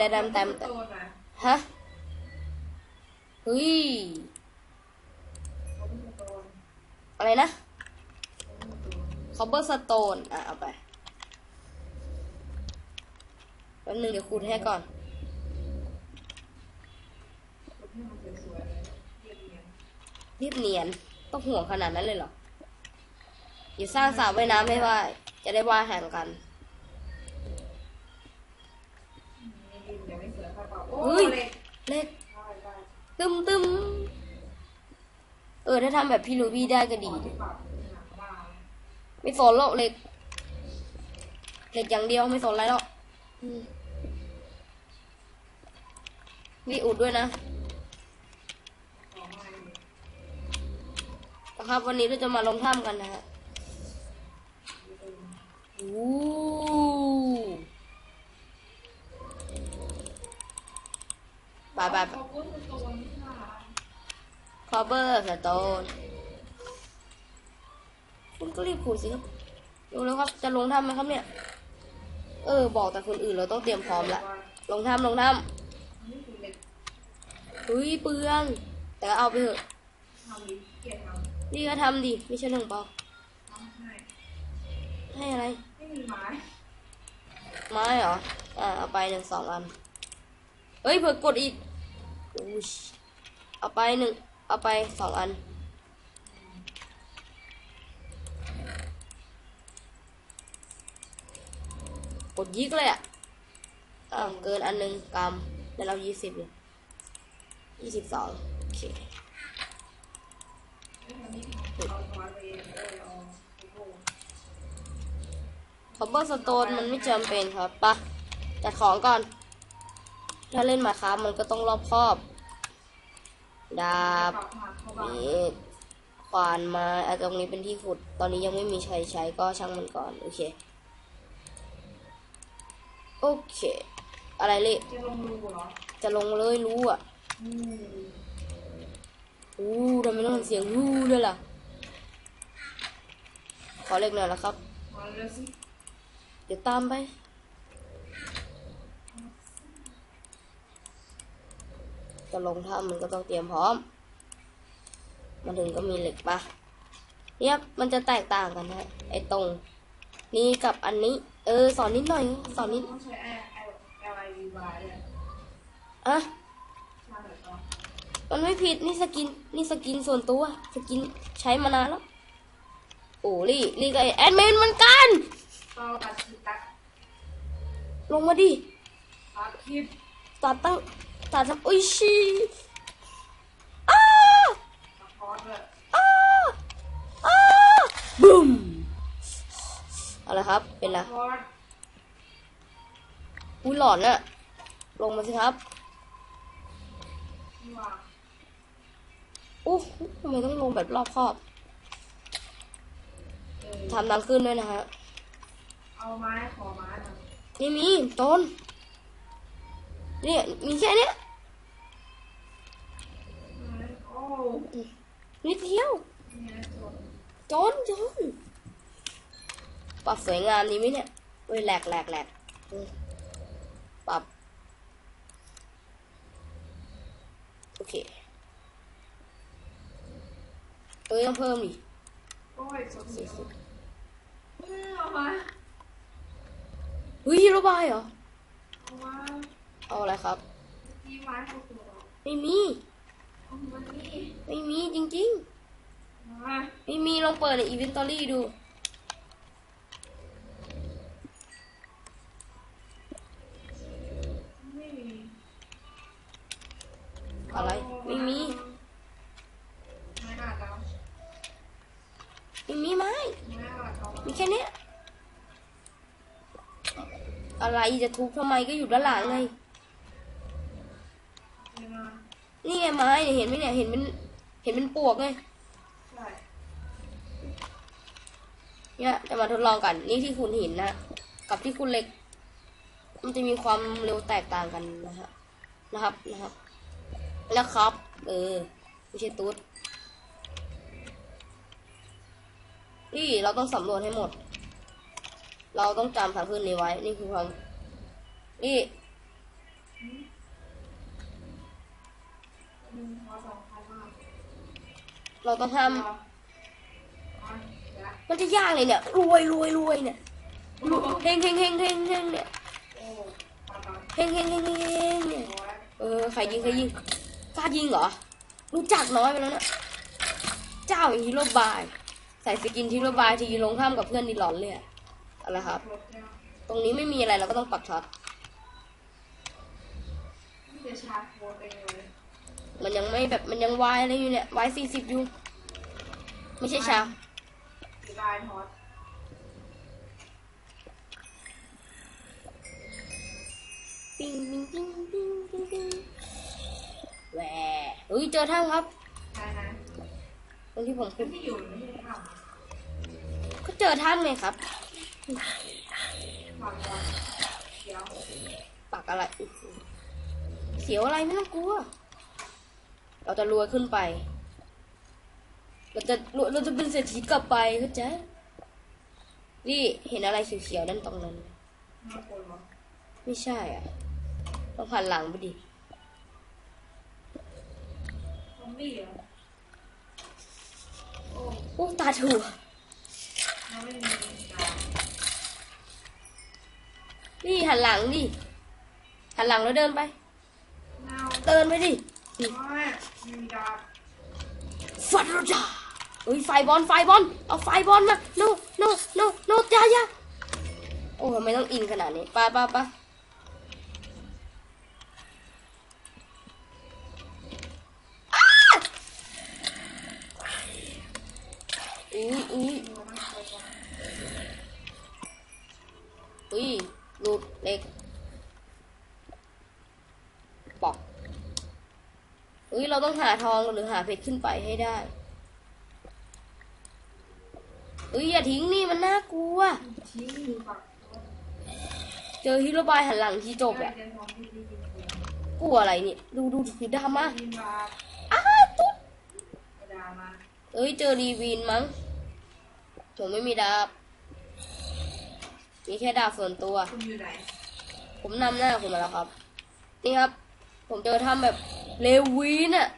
ได้ดำแต้มโตนะฮะเฮ้ยเขาเป็นโตนอะไรนะเขาเป็นโตนคอเบอร์สโตนอะเอาไปแป๊บนึงเดี๋ยวคูณให้ก่อนคนที่มันสวยๆเลยเรียบเรียงรีบเนียน ต้องห่วงขนาดนั้นเลยเหรอ อย่าสร้างสระว่ายน้ำให้ว่ายจะได้ว่ายแข่งกัน เฮ้ยเล็กตึมตึมเออ ถ้าทำแบบพี่ลูบี้ได้ก็ดีขอที่ปรับหนังบ้างไม่สนหรอกเล็กเล็กอย่างเดียวไม่สนอะไรหรอกอืมมีอุดด้วยนะนะครับวันนี้เราจะมาลงถ้ำกันนะฮะโอ้ ไปไปไปเขาพูดเป็นตัวนี่ค่ะคอเบอร์สโตนคุณก็รีบพูดสิครับดูแล้วครับ จะลงถ้ำไหมครับเนี่ย เออ บอกแต่คนอื่นเราต้องเตรียมพร้อมละ ลงถ้ำลงถ้นี่คือเล็กำเฮ้ยเปลือง แต่ก็เอาไปเถอะทำดิเกลียดทนี่ก็ทำดิ ไม่ใช่เรื่องเปล่าำทำให้ให้อะไร ไม่มีไม้ ไม้เหรอ อ่า เอาไปหนึ่งสองอัน เฮ้ย เผื่อกดอีกอุ้ย เอาไปหนึ่งเอาไปสองอัน กดยิกเลยอะอ้าเกินอันหนึ่งกรัมแล้วเรายี่สิบเลยยี่สิบสองโอเคไม่ทำนี่เอมโบกคอมเบอร์สโตนมันไม่จำเป็นครับปะจัดของก่อน ถ้าเล่นมาครับมันก็ต้องรอบครอบ ดาบมาเข้าบ้านนี่ขวานไมาอะตรงนี้เป็นที่ขุด ตอนนี้ยังไม่มีใช้ใช้ก็ช่างมันก่อน โอเค โอเค อะไรเลย จะลงรูเหรอ จะลงเลยรู้อะอู้ทำไมต้องทำเสียงอู้ด้วยล่ะ ขอเล็กหน่อยละครับ เดี๋ยวตามไป จะลงถ้ำมันก็ต้องเตรียมพร้อม มาถึงก็มีเหล็กปะเนี่ยมันจะแตกต่างกันนะไอ้ตรง นี้กับอันนี้ เออ สอนนิดหน่อย สอนนิดต้องใช้ L L I V Y เนี่ยอะใช่ไหมต่อมันไม่ผิดนี่สกินนี่สกินส่วนตัว สกินใช้มานานแล้วโอ้ลี่ลี่กับไอ้แอดมินเหมันกันก็ตัดคลิปตัดลงมาดิตัดคลิปตัดตั้ง ตัดทั้งอุ้ยชีอ้าตัดคอร์สเลยอ้าอ้าบึ้มเอาละครับ เป็นไรคอร์สอุ้ยหลอนอะลงมาสิครับนี่ว่าอู้ทำไมต้องลงแบบรอบคอบเออทำทางขึ้นด้วยนะฮะ เอาไม้ขอไม้หน่อยนี่มีต้น เนี่ยมีแค่เนี้ยไม้โอ้นิดเดียวเนี่ยสวยจนจนปรับสวยงามดีไหมเนี่ยเว้ยแหลกแหลกแหลกอืมปรับโอเคเอ้ยต้องเพิ่มดิโอ้ยสดสีสุดเออเอามาเฮ้ยฮีโร่บายเหรอ เอามาเอาอะไรครับที่ไม้เขาตัวไม่มีเอามานี่ไม่มีจริงมาๆไม่มีลองเปิดในอีเวนตอรี่ดูไม่มีอะไร ไม่มี ไม่อาจเอาไม่มีไหมไม่อาจเอามีแค่เนี้ยอะไรจะทุบทำไมก็อยู่ด้านหลังไงไม่มา นี่ไงไม้เนี่ยเห็นไหมเนี่ยเห็นเป็นเห็นเป็นปวกไงเนี่ยจะมาทดลองกัน นี่ที่คุณหินนะกับที่คุณเหล็ก มันจะมีความเร็วแตกต่างกันนะฮะนะครับนะครับ แล้วครับ เออไม่ใช่ตุ๊ดนี่เราต้องสำรวจให้หมด เราต้องจำทางขึ้นนี้ไว้ นี่คือความนี่ หนึ่งพอสองพันมาเราต้องห้ามอ๋อเดี๋ยวมันจะยากเลยเนี่ยรวยรวยรวยเนี่ยเฮงเฮงเฮงเฮงเฮงเนี่ยเฮงเฮงเฮงเฮงเฮงเนี่ยโอ้ยเออใครยิงใครยิงกล้ายิงเหรอรู้จักน้อยไปแล้วเนะเจ้าฮีโร่บายใส่สกินฮีโร่บายทีลงข้ามกับเพื่อนดีหลอนเลยอะอะไรครับ ตรงนี้ไม่มีอะไรเราก็ต้องปักช็อตไม่จะชาร์จโค้ดเองเลย มันยังไม่แบบมันยังวายอะไรอยู่เนี่ยวายสี่สิบอยู่ ไม่ใช่ชาสีลายทอดปิ้งปิ้งปิ้งปิ้งปิ้งปิ้งแหวเฮ้ยเจอถ้ำครับใช่นะตรงที่ผมมัขึ้นนที่อยู่ไม่ทก็เจอถ้ำไงครับำความร้อนเดี๋ยวปักอะไรเสียวอะไรไม่ต้องกลัว เราจะรวยขึ้นไป เราจะรวยเราจะเป็นเศรษฐีกลับไปเข้าใจนี่เห็นอะไรเขียวๆนั่นตรงนั้นน่ากลัวเหรอไม่ใช่อะต้องผ่านหลังไปดิซอมบี้เหรอโอ้โอ้ตาถั่วยังไม่มีดาวนี่หันหลังดิหันหลังแล้วเดินไปเน่าเดินไปดิ ฟัดรจาเฮ้ยไฟบอลไฟบอลเอาไฟบอลมา no no no no อย่าอย่าโอ้ทำไมต้องอินขนาดนี้ไปไปไปอ้าอุ้ยอุ้ยอุ้ยลูกเล็กปอก อุ้ยเราต้องหาทองหรือหาเพชรขึ้นไปให้ได้อุ้ยอย่าทิ้งนี่มันน่ากลัว เจอฮีโร่บายหันหลังที่จบแล้อะวเดินมองที่ดีดีกลัวอะไรเนี่ย ดูดูสีดำอ่าอ้าตุ๊ดเอ้ยเจอรีวีนมั้งผมไม่มีดาบ มีแค่ดาบส่วนตัว ผมนำหน้าคุณมาแล้วครับ นี่ครับ ผมเจอทำแบบ เลวีนอะ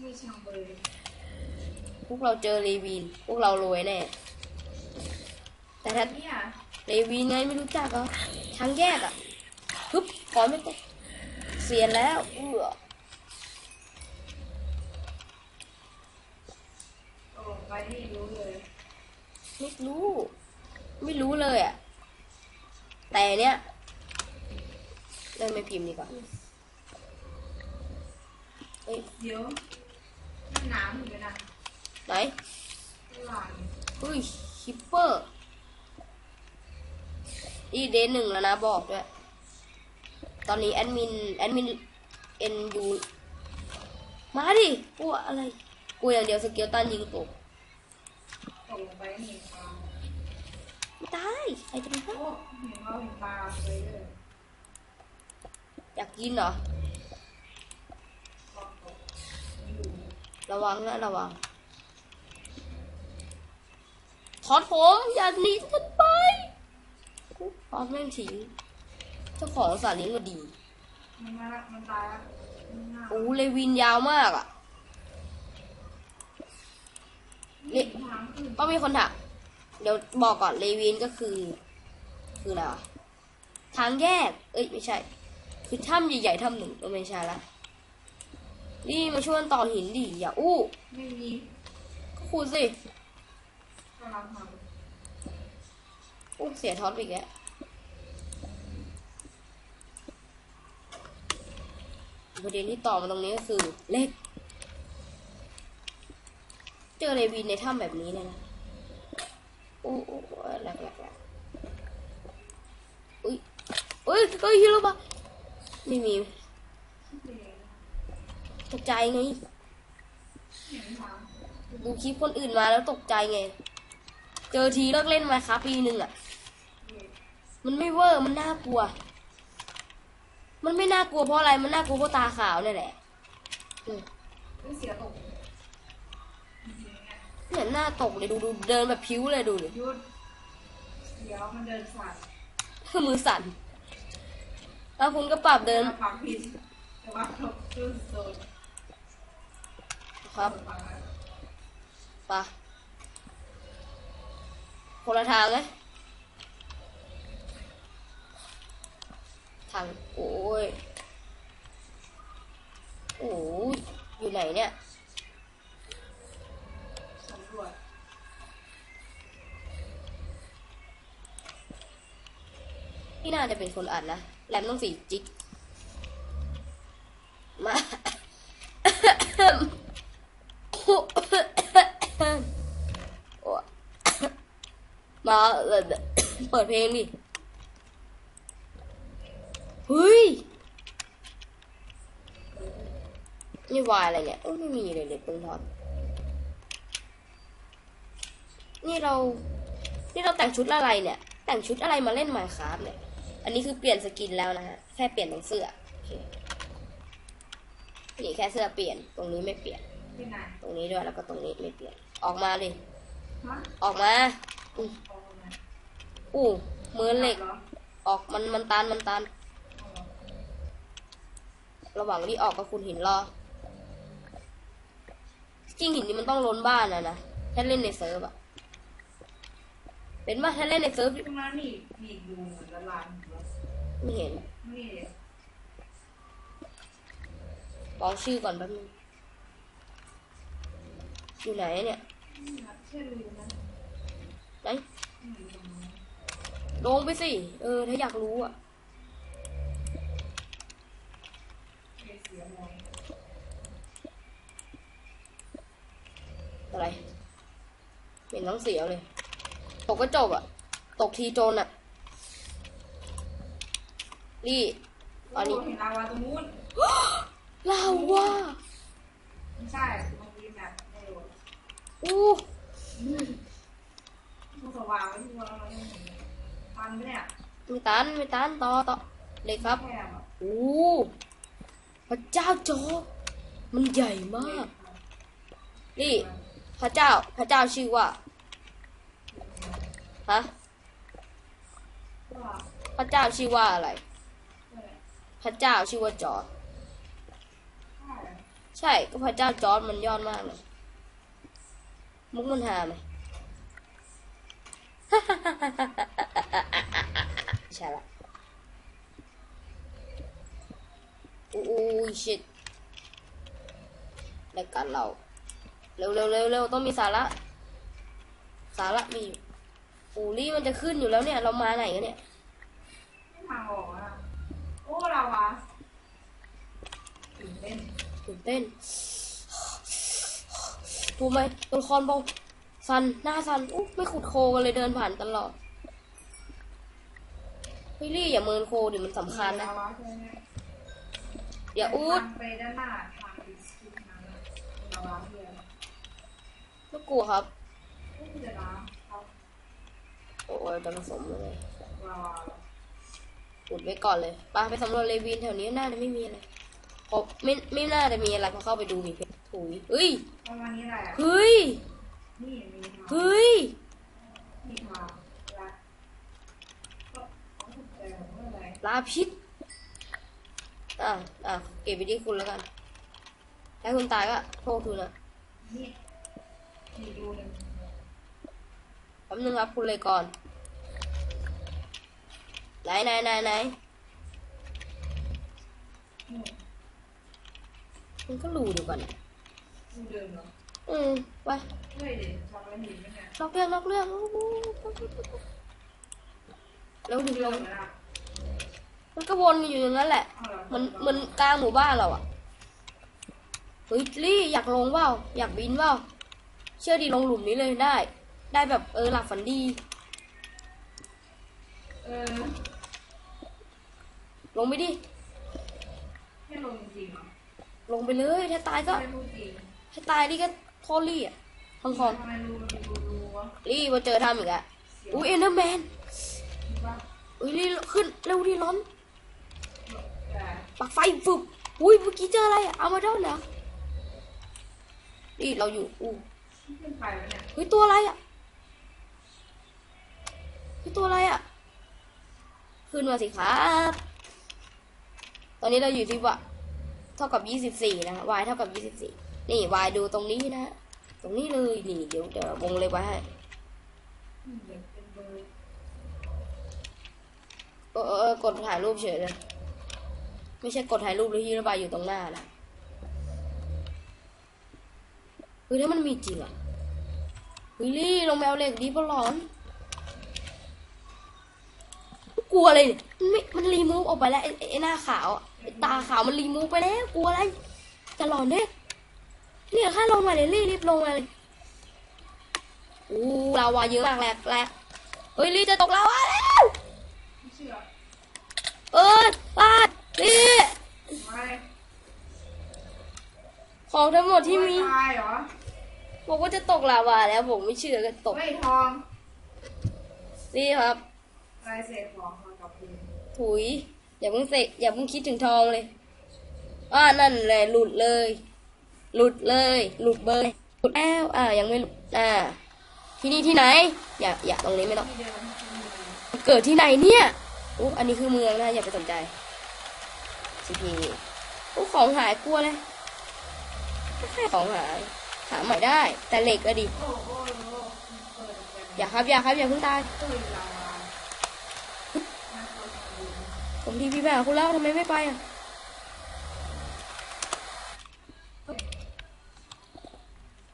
ไม่ช่างเบยพวกเราเจอเลวีน พวกเรารวยแน่ แต่ถ้าเนี่ยเลวีนไงไม่รู้จักเหรอทางแยกอะฮึบขอไม่ตกเสียแล้ว เออโอ้ไปนี่รู้เลยไม่รู้ ไม่รู้เลยอะแต่เนี้ย เริ่มไม่พิมพ์ดีกว่าเฮ้ยเดี๋ยวมันน้ำอยู่เลยนะไหนไม่หวานเฮ้ยคิปเปอร์นี่เดนหนึ่งแล้วนะบอกด้วย ตอนนี้แอดมินแอดมินเอ็นยูมาดิกลัวอะไรกลัวอย่างเดียวสเกลตันยิงตกตกลงไปนี่ปลาไม่ตายใครจะไปโอ้ฆ่าเห็นเราเห็นปลาเลยเลย อยากกินเหรอปลาตกอยู่ระวังนะระวังถอดผมอย่าหนีฉันไปพอดแม่งทิ้งเจ้าของสัตว์เลี้ยงก็ดีมันมาละมันตายละมันน่าโอ้เลวินยาวมากอะนี่ทางขึ้นต้องมีคนถามเดี๋ยวบอกก่อนเลวินก็คือ คืออะไรวะทางแยก เอ้ย ไม่ใช่ คือถ้ำใหญ่ๆถ้ำหนึ่งก็ไม่ใช่ละนี่มาช่วยกันต่อหินดิอย่าอู้ไม่มีก็คูดสิกำลังทอู้เสียท็อตไปอีกแล้วประเด็นที่ต่อมาตรงนี้ก็คือเล็ก เจอเลวินในถ้ำแบบนี้เนี่ยนะอู้อู้อู้แหลกแหลกแหลกอุ้ยอุ้ยเฮ้ยฮิโรบะ ไม่มีำตกใจไงเห็นทางดูคลิปคนอื่นมาแล้วตกใจไง เจอทีเลิกเล่นมาครับปีหนึ่งอะ มันไม่เวอร์มันน่ากลัว มันไม่น่ากลัวเพราะอะไรมันน่ากลัวเพราะตาขาวนี่แหละอืมไม่เสียตกเหมือนหน้าตกเลยดูดูเดินแบบพิ้วเลยดูดิยุดเดี๋ยวมันเดินสายมือสั่น แล้วคุณก็ปรับเดินฟังผิดแต่ว่าเราคือโซนครับไปะคนละทางเลยทางโอ้ย โอ้ย อยู่ไหนเนี่ยสำรวจพี่น่าจะเป็นคนอัดนะ แรมต้องสี่จิก มาโอ้มาเอ่อเปิดเพลงดิเฮ้ย นี่วายอะไรเนี่ยเอ้ไม่มีเลยเลยปืนทอดนี่เรา นี่เราแต่งชุดอะไรเนี่ย แต่งชุดอะไรมาเล่นมาครับเนี่ย อันนี้คือเปลี่ยนสกินแล้วนะฮะ แค่เปลี่ยนตรงเสื้อโอเคนี่แค่เสื้อเปลี่ยน ตรงนี้ไม่เปลี่ยน ตรงนี้ด้วยแล้วก็ตรงนี้ไม่เปลี่ยน ออกมาเลยออกมาอู้อู้มือเหล็ก ออกมันมันตันมันตัน ระหว่างที่ออกก็คุณหินรอจริงหินนี่มันต้องล้นบ้านนะนะถ้าเล่นในเซิร์ฟอะเป็นป่ะถ้าเล่นในเซิร์ฟตรงนั้นนี่มีดูเหมือนละลาย ไม่เห็นนี่เลยบอกชื่อก่อนแป๊บนึงอยู่ไหนเนี่ยไหนลงไปสิ เออ ถ้าอยากรู้อะอะไรเห็นน้องเสียวเลย ตกก็จบอะ ตกทีโจนอะ นี่อันนี้โเห็นลาวาตรงนู้นลาว่าไม่ใช่เมื่อกี้แบบไม่รู้อู้มันสว่างไว้ที่ว่าเราไม่เห็นตันไหมเนี่ยไม่ตันไม่ตันต่อต่อเลยครับแคบอะโอ้พระเจ้าโจอมันใหญ่มาก นี่ พระเจ้าพระเจ้าชื่อว่าฮะว่าพระเจ้าชื่อว่าอะไรอะไร พระเจ้าชื่อว่าจอร์ดใช่ก็พระเจ้าจอร์ดมันยอดมากเลยมุกมันหาไหมใช่ละอู้ชิตรายการเรา เร็วเร็วเร็วเร็วต้องมีสาระ สาระมีอยู่ปูรี่มันจะขึ้นอยู่แล้วเนี่ย เรามาไหนกันเนี่ย ไม่ทางออกอะโอ้ลาวาตื่นเต้นตื่นเต้นดูไหมตัวละครเบาสันหน้าสันอุ๊ยไม่ขุดโคกันเลยเดินผ่านตลอดเฮ้ยลี่อย่าเมินโคดิมันสำคัญนะลาวาใช่ไหมอย่าอูดทางไปด้านหน้าทางไปที่ทางนั้นลาวาเพื่อนไม่กลัวครับไม่จะน้ำเขาโอ้ยจะผสมเลยลาวาอุดไว้ก่อนเลยไปไปสำรวจเลวินแถวนี้น่าจะไม่มีอะไร พบไม่ไม่น่าจะมีอะไรพอเข้าไปดูมีเพชรถุยเฮ้ยประมาณนี้แหละเฮ้ยนี่มีทางเฮ้ยมีทางและก็เขาถูกใจเมื่อไรลาพิษอะอะเก็บไปที่คุณแล้วกันถ้าคุณตายก็โทษคุณนะนี่มีดูหนึ่งแป๊บนึงครับคุณเลยก่อน ไหนไหนไหนไหนนี่ มันก็รู้ดีกว่านะดูเดิมเหรออืมไปเฮ้ยเด็กทำอะไรเห็นไหมเนี่ยนอกเรื่องนอกเรื่องอู้หูแล้วดึงเดิลมงนะมันก็วนอยู่อย่างนั้นแหละเอาเหรอมันมันกลางหมู่บ้านเราอะเฮ้ยลี่อยากลงเปล่าอยากบินเปล่าเชื่อดีลงหลุมนี้เลยได้ ได้แบบเออหลับฝันดีเออลงไปดิแค่ลงจริงๆเหรอ ลงไปเลย ถ้าตายก็ไม่พูดจริงถ้าตายนี่ก็โทษลี่อะทองคอนรี่มาเจอทำอีกอะอุ้ยเอ็นเดอร์แมนอุ้ยลี่ขึ้นเร็วดิร้อนปักไฟฟึบอุ้ยเมื่อกี้เจออะไรเอามาด้อนเหรอนี่เราอยู่อู้เนี่ยเฮ้ยตัวอะไรอะเฮ้ยตัวอะไรอะขึ้นมาสิครับตอนนี้เราอยู่ที่ว่า เท่ากับยี่สิบสี่นะ y เท่ากับยี่สิบสี่นี่ y ดูตรงนี้นะ ตรงนี้เลยนี่เดี๋ยวเดี๋ยววงเล็บไว้ให้เออเออกดถ่ายรูปเฉยเลย ไม่ใช่กดถ่ายรูปแล้วที่ระบายอยู่ตรงหน้านะเฮ้ยถ้ามันมีจริงอะวิลลี่ลงแมวเหล็กดีปะหลอน กลัวอะไรเนี่ยมันไม่มันรีมูฟออกไปแล้วไอ้ไอ้ไอ้หน้าขาวอะไอ้ตาขาวมันรีมูฟไปแล้วกลัวอะไรจะหลอนเด้เนี่ยแค่ลงมาเลยรีบรีบลงมาเลยอู้ลาวาเยอะมากแหลกแหลกเฮ้ยรีจะตกลาวาแล้วไม่เชื่อเออปาดรีไม่ของทั้งหมดที่มี ตายเหรอบอกว่าจะตกลาวาแล้วผมไม่เชื่อก็ตกเฮ้ยทอง นี่ครับ ลายเศษของมากับคุณถุย อย่าเพิ่งเสกอย่าเพิ่งคิดถึงทองเลยอ่านั่นแหละหลุดเลย หลุดเลย หลุดเบอร์เลยหลุดแล้วอ่ายังไม่หลุดอ่า ที่นี่ที่ไหน อย่าอย่าตรงนี้ไม่ต้อง ที่เดิมเกิดที่ไหนเนี่ยอุ๊อันนี้คือเมืองนะอย่าไปสนใจซีพีอุ๊ของหายกลัวเลยแค่ของหาย หาใหม่ได้ แต่เหล็กก็ดีโอ้โหโอ้โหเปิดกันอย่าครับอย่าครับอย่าเพิ่งตายเฮ้ยลาวาน่ากลัวจังเลย ผมทีพี่แบบคุณแล้วทำไมไม่ไปอะ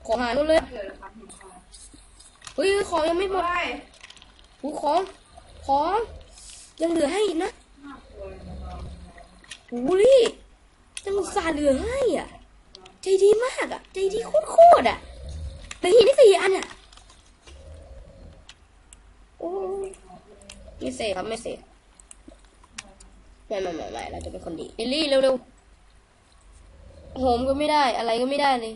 ของหายหมดเลยเกิดความผิดพลาดเฮ้ยของยังไม่หมดเฮ้ยหูของของยังเหลือให้อีกนะน่ากลัวเลยนะเราหูลี่ยังอุตส่าห์เหลือให้อะ ใจดีมากอะ ใจดีโคตรๆอะเหลือหินได้สี่อันอะโอ้ไม่เสกครับไม่เสก ไม่ไม่ไม่ไม่เราจะเป็นคนดีลิลลี่เร็วๆโหมก็ไม่ได้อะไรก็ไม่ได้เลย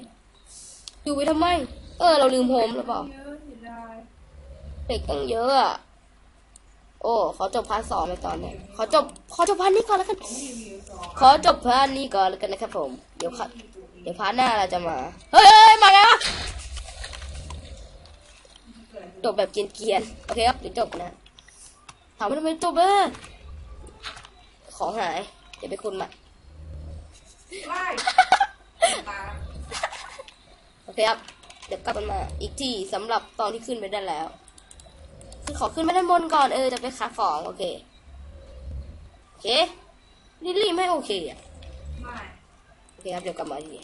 อยู่ไปทำไม เออ เราลืมโฮมหรือเปล่าเด็กตั้งเยอะอะโอ้ขอจบพาร์ทสองในตอนนี้ขอจบขอจบพาร์ทนี้ก่อนแล้วกันขอจบพาร์ทนี้ก่อนแล้วกันนะครับผม เดี๋ยวค่ะเดี๋ยวพาร์ทหน้าเราจะมา เฮ้ยมาไงวะจบแบบเกียรียนโอเคครับเดี๋ยวจบนะถามว่าทำไมจบเออ ของหาย เดี๋ยวไปคุณมาไล่ตาโอเคครับ เดี๋ยวกลับกันมาอีกทีสำหรับตอนที่ขึ้นไปได้แล้ว คือขอขึ้นไปด้านบนก่อนเออจะไปค้าของ โอเค โอเคลิลลี่ไม่โอเคอะ ไม่ โอเคครับ เดี๋ยวกลับมาที